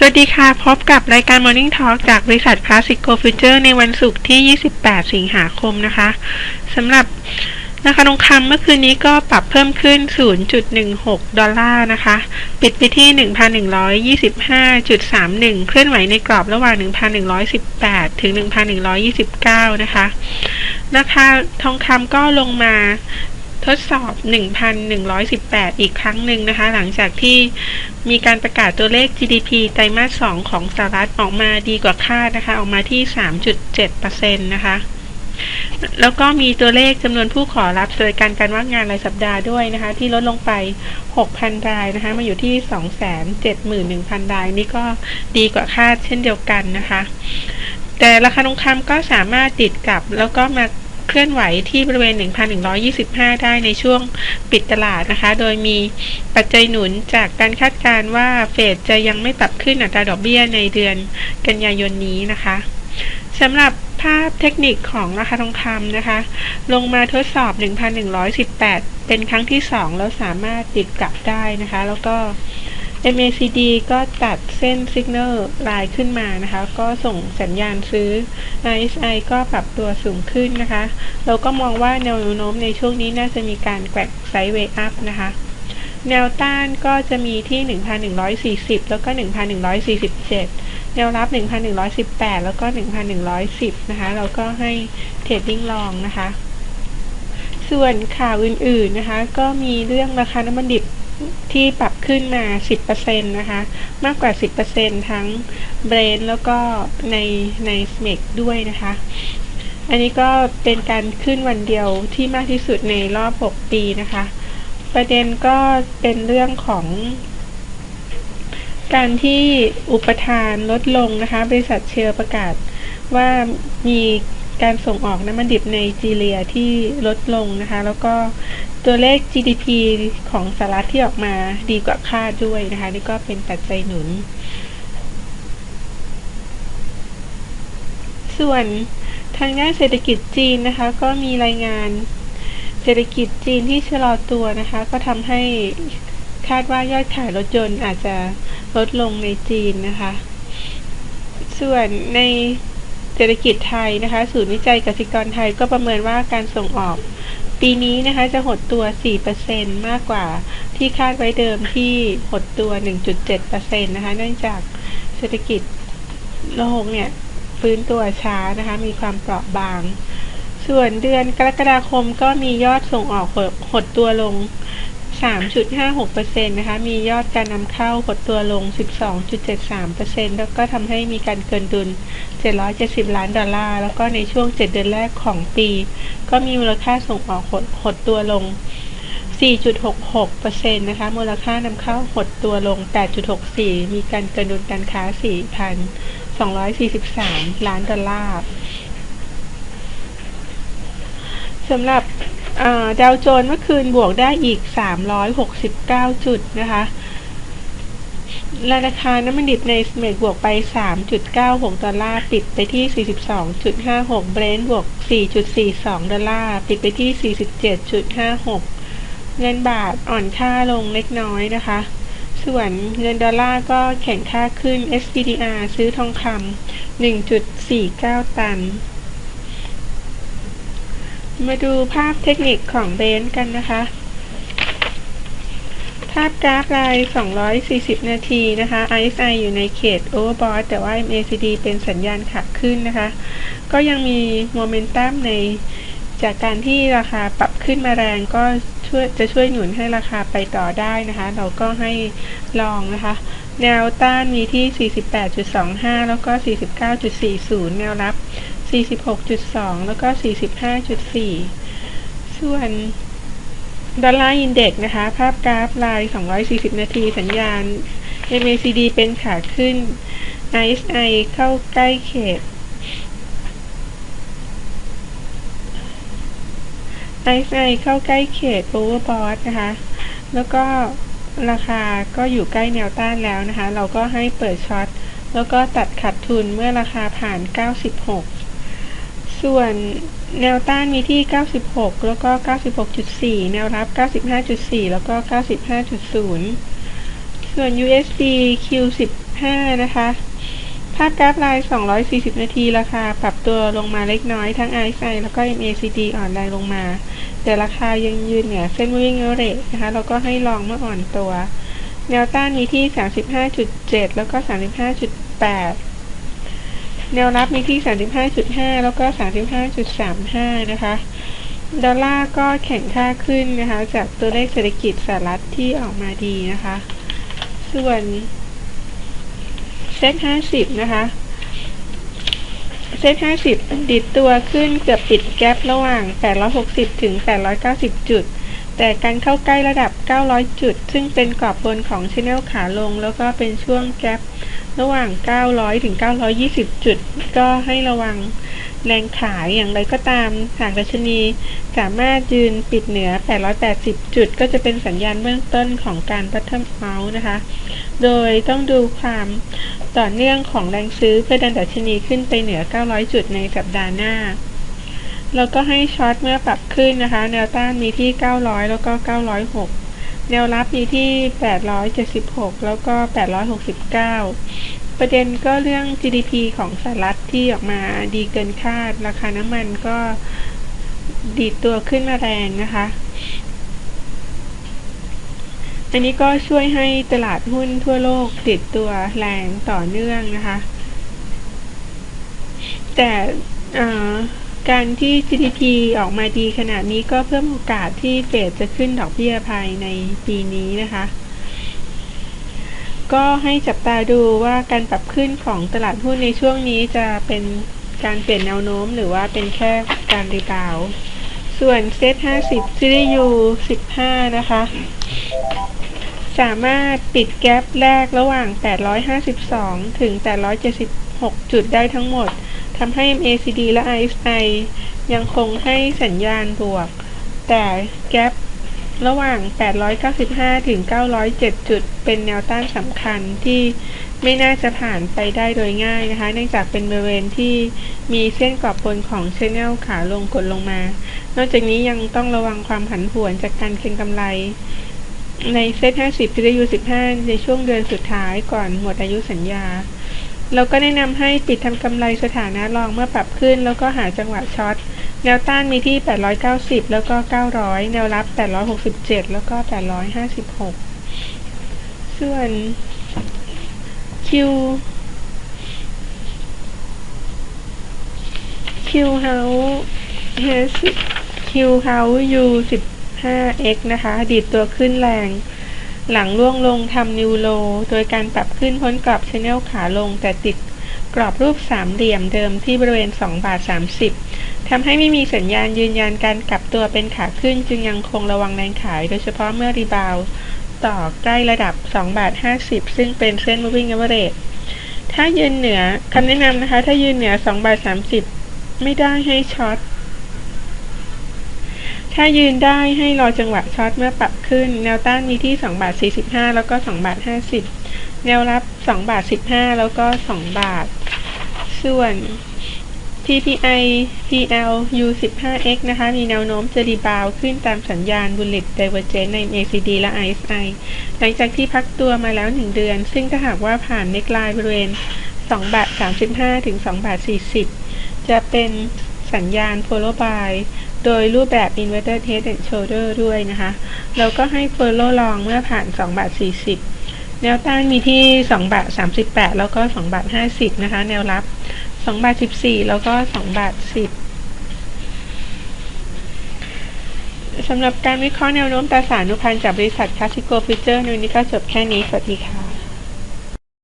สวัสดีค่ะ พบกับรายการ Morning Talk จากบริษัท Classic Go Future ในวันศุกร์ที่ 28 สิงหาคมนะคะสำหรับราคาทองคำเมื่อคืนนี้ก็ปรับเพิ่มขึ้น 0.16 ดอลลาร์นะคะ ปิดไปที่ 1,125.31 เคลื่อนไหวในกรอบระหว่าง 1,118 ถึง 1,129 นะคะ ราคาทองคำก็ลงมา ทดสอบ 1,118 อีกครั้งหนึ่งนะคะ หลังจากที่มีการประกาศตัวเลข GDP ไตรมาส 2 ของสหรัฐออกมาดีกว่าคาดนะคะ ออกมาที่ 3.7%นะคะแล้วก็มีตัวเลขจำนวนผู้ขอรับสวัสดิการการว่างงานรายสัปดาห์ด้วยนะคะ ที่ลดลงไป 6,000 รายนะคะ มาอยู่ที่ 271,000 ราย นี่ก็ดีกว่าคาดเช่นเดียวกันนะคะ แต่ราคาทองคำก็สามารถติดกับแล้วก็มา เคลื่อนไหวที่บริเวณ 1,125 ได้ในช่วงปิดตลาดนะคะ โดยมีปัจจัยหนุนจากการคาดการณ์ว่าเฟดจะยังไม่ปรับขึ้นอัตราดอกเบี้ยในเดือนกันยายนนี้นะคะสำหรับภาพเทคนิคของราคาทองคำนะคะ ลงมาทดสอบ 1,118 เป็นครั้งที่ 2 แล้วสามารถติดกลับได้นะคะ แล้วก็ MACD ก็ตัดเส้น Signal ลายขึ้นมานะคะ ก็ส่งสัญญาณซื้อ RSI ก็ปรับตัวสูงขึ้นนะคะ เราก็มองว่าแนวโน้มในช่วงนี้น่าจะมีการแกว่งไซด์เวย์อัพนะคะแนวต้านก็จะมีที่ 1,140 แล้วก็ 1,147 แนวรับ 1,118 แล้วก็ 1,110 นะคะ เราก็ให้เทรดดิ้งลองนะคะ ส่วนข่าวอื่นๆนะคะ ก็มีเรื่องราคาน้ำมันดิบ ที่ปรับขึ้นมา 10%นะคะ มากกว่า 10%ทั้งเบรนแล้วก็ในในสเมกด้วยนะคะ อันนี้ก็เป็นการขึ้นวันเดียวที่มากที่สุดในรอบ 6 ปีนะคะ ประเด็นก็เป็นเรื่องของ การที่อุปทานลดลงนะคะ บริษัทเชลประกาศว่ามี การส่งออกน้ำมันดิบในจีเรียที่ลดลงนะคะ แล้วก็ตัวเลข GDP ของสหรัฐที่ออกมาดีกว่าคาดด้วยนะคะ นี่ก็เป็นปัจจัยหนุน ส่วนทางด้านเศรษฐกิจจีนนะคะ ก็มีรายงานเศรษฐกิจจีนที่ชะลอตัวนะคะ ก็ทำให้คาดว่ายอดขายรถยนต์อาจจะลดลงในจีนนะคะ ส่วนใน เศรษฐกิจไทยนะคะ ศูนย์วิจัยกสิกรไทยก็ประเมินว่าการส่งออก ปีนี้นะคะจะหดตัว 4%มากกว่าที่คาดไว้เดิมที่หดตัว 1.7%นะคะเนื่องจากเศรษฐกิจโลกเนี่ยฟื้นตัวช้านะคะ มีความเปราะบาง ส่วนเดือนกรกฎาคมก็มียอดส่งออกหดตัวลง 3.56%นะคะ มียอดการนำเข้าหดตัวลง 12.73%แล้วก็ทำให้มีการเกินดุล 770 ล้านดอลลาร์ แล้วก็ในช่วง 7 เดือนแรกของปี ก็มีมูลค่าส่งออกหดหดตัวลง 4.66%นะคะ มูลค่านำเข้าหดตัวลง 8.64 มีการเกินดุลการค้า 4,243 ล้านดอลลาร์สำหรับ ดาวโจนส์เมื่อคืนบวกได้อีก 369 จุดนะคะราคาน้ำมันดิบในสเมกบวกไป 3.96 ดอลลาร์ ปิดไปที่ 42.56 เบรนท์บวก 4.42 ดอลลาร์ ปิดไปที่ 47.56 เงินบาทอ่อนค่าลงเล็กน้อยนะคะ ส่วนเงินดอลลาร์ก็แข็งค่าขึ้น SPDR ซื้อทองคำ1.49 ตัน มาดูภาพเทคนิคของเบนซ์กันนะคะ ภาพกราฟราย 240 นาทีนะคะ RSI อยู่ในเขต Overbought แต่ว่า MACD เป็นสัญญาณขาขึ้นนะคะ ก็ยังมีโมเมนตัมในจากการที่ราคาปรับขึ้นมาแรงก็ช่วยจะช่วยหนุนให้ราคาไปต่อได้นะคะ เราก็ให้ลองนะคะ แนวต้านมีที่ 48.25 แล้วก็ 49.40 แนวรับ 46.2 แล้วก็ 45.4 ส่วนดอลลาร์อินเด็กนะคะ ภาพกราฟลาย 240 นาที สัญญาณ MACD เป็นขาขึ้น RSI เข้าใกล้เขต RSI เข้าใกล้เขต Overbought นะคะ แล้วก็ราคาก็อยู่ใกล้แนวต้านแล้วนะคะ เราก็ให้เปิดช็อต แล้วก็ตัดขัดทุนเมื่อราคาผ่าน 96 ส่วนแนวต้านมีที่ 96 แล้วก็ 96.4 แนวรับ 95.4 แล้วก็ 95.0 ส่วน USD Q15 นะคะ ภาพกราฟลน์240 นาที ราคาปรับตัวลงมาเล็กน้อยทั้ง RSI แล้วก็ MACD อ่อนแรงลงมา แต่ราคายังยืนเหนือเส้น moving average นะคะ แล้วก็ให้ลองเมื่ออ่อนตัว แนวต้านมีที่ 35.7 แล้วก็ 35.8 แนวรับมีที่ 35.5 แล้วก็ 35.35 นะคะ ดอลลาร์ก็แข็งค่าขึ้นนะคะ จากตัวเลขเศรษฐกิจสหรัฐที่ออกมาดีนะคะ ส่วนเซ็ต50 นะคะเซ็ต50 ดิดตัวขึ้นเกือบปิดแกลบระหว่าง 860 ถึง 890 จุด แต่การเข้าใกล้ระดับ 900 จุด ซึ่งเป็นกรอบบนของชแนลขาลง แล้วก็เป็นช่วงแกลบระหว่าง 900 ถึง 920 จุด ก็ให้ระวังแรงขายอย่างไรก็ตาม หากดัชนีสามารถยืนปิดเหนือ 880 จุด ก็จะเป็นสัญญาณเบื้องต้นของการ bottom out นะคะ โดยต้องดูความต่อเนื่องของแรงซื้อเพื่อดันดัชนีขึ้นไปเหนือ 900 จุดในสัปดาห์หน้า แล้วก็ให้ช็อตเมื่อปรับขึ้นนะคะ แนวต้านมีที่ 900 แล้วก็ 906 แนวรับมีที่ 876 แล้วก็ 869 ประเด็นก็เรื่อง GDP ของสหรัฐที่ออกมาดีเกินคาด ราคาน้ำมันก็ดีดตัวขึ้นมาแรงนะคะ อันนี้ก็ช่วยให้ตลาดหุ้นทั่วโลกติดตัวแรงต่อเนื่องนะคะ แต่ การที่ GDP ออกมาดีขนาดนี้ก็เพิ่มโอกาสที่เฟดจะขึ้นดอกเบี้ยภายในปีนี้นะคะ ก็ให้จับตาดูว่าการปรับขึ้นของตลาดหุ้นในช่วงนี้จะเป็นการเปลี่ยนแนวโน้มหรือว่าเป็นแค่การรีบาวส่วนเซต50 CDU 15 นะคะ สามารถปิดแกลบแรกระหว่าง 852 ถึง 876 จุดได้ทั้งหมด ทำให้ MACD และ RSI ยังคงให้สัญญาณบวก แต่แกลบระหว่าง 895 ถึง 907 จุด เป็นแนวต้านสำคัญที่ไม่น่าจะผ่านไปได้โดยง่ายนะคะ เนื่องจากเป็นบริเวณที่มีเส้นกรอบบนของชแนลขาลงกดลงมา นอกจากนี้ยังต้องระวังความผันผวนจากการเก็งกำไร ในเซ็ต50 PRU 15 ในช่วงเดือนสุดท้ายก่อนหมดอายุสัญญา เราก็แนะนำให้ปิดทำกำไรสถานะรองเมื่อปรับขึ้น แล้วก็หาจังหวะช็อตแนวต้านมีที่ 890 แล้วก็ 900 แนวรับ 867 แล้วก็ 856 ส่วน Q Q House H Q House U 15 X นะคะ ดีดตัวขึ้นแรง หลังล่วงลงทำนิวโล โดยการปรับขึ้นพ้นกรอบชแนลขาลงแต่ติดกรอบรูปสามเหลี่ยมเดิมที่บริเวณ2บาท30ทำให้ไม่มีสัญญาณยืนยันการกลับตัวเป็นขาขึ้นจึงยังคงระวังแรงขาย โดยเฉพาะเมื่อรีบาวต่อใกล้ระดับ2บาท50 ซึ่งเป็นเส้น moving average ถ้ายืนเหนือคำแนะนำนะคะ ถ้ายืนเหนือ2บาท30 ไม่ได้ให้ช็อต ถ้ายืนได้ให้รอจังหวะช็อตเมื่อปรับขึ้น แนวต้านมีที่2บาท45 แล้วก็2บาท50 แนวรับ2บาท15 แล้วก็ 2 บาท ส่วน TPI PL U15X นะคะ มีแนวโน้มจะรีบาวขึ้นตามสัญญาณ Bullet Divergence ใน MACD และ RSI หลังจากที่พักตัวมาแล้ว 1 เดือน ซึ่งถ้าหากว่าผ่านเน็กไลน์บริเวณ2บาท35 ถึง2บาท40 จะเป็นสัญญาณ follow by โดยรูปแบบ inverted head and shoulder ด้วยนะคะ แล้วก็ให้ follow long เมื่อผ่าน 2 บาท 40 แนวต้านมีที่ 2 บาท 38 แล้วก็ 2 บาท 50 นะคะ แนวรับ 2 บาท 14 แล้วก็ 2 บาท 10สำหรับการวิเคราะห์แนวโน้มตราสารนุพันธ์จากบริษัทคาสิโกฟิเจอร์ในวันนี้ก็จบแค่นี้ สวัสดีค่ะ